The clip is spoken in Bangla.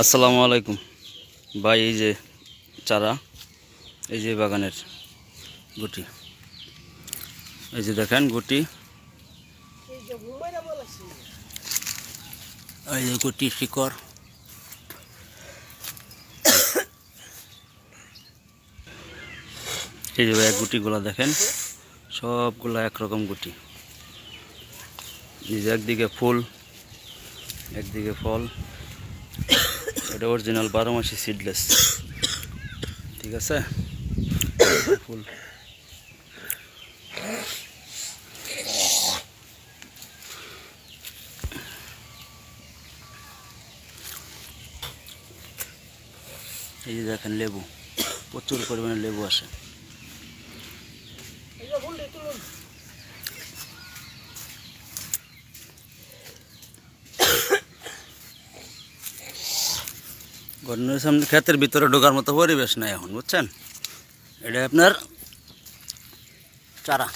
আসসালামু আলাইকুম। ভাই, এই যে চারা, এই যে বাগানের গুটি। এই যে দেখেন গুটি। এই যে গুটি শিকড়। এই যে ভাই গুটিগুলা দেখেন, সবগুলা একরকম গুটি। এই যে একদিকে ফুল, একদিকে ফল। এটা অরিজিনাল বারো মাসি সিডলেস ঠিক আছে? ফুল। এই যে দেখেন লেবু, প্রচুর পরিমাণে লেবু আসে। ঘরের সামনে ক্ষেতের ভিতরে ঢোকার মতো পরিবেশ নাই এখন বুঝছেন? এটা আপনার চারা।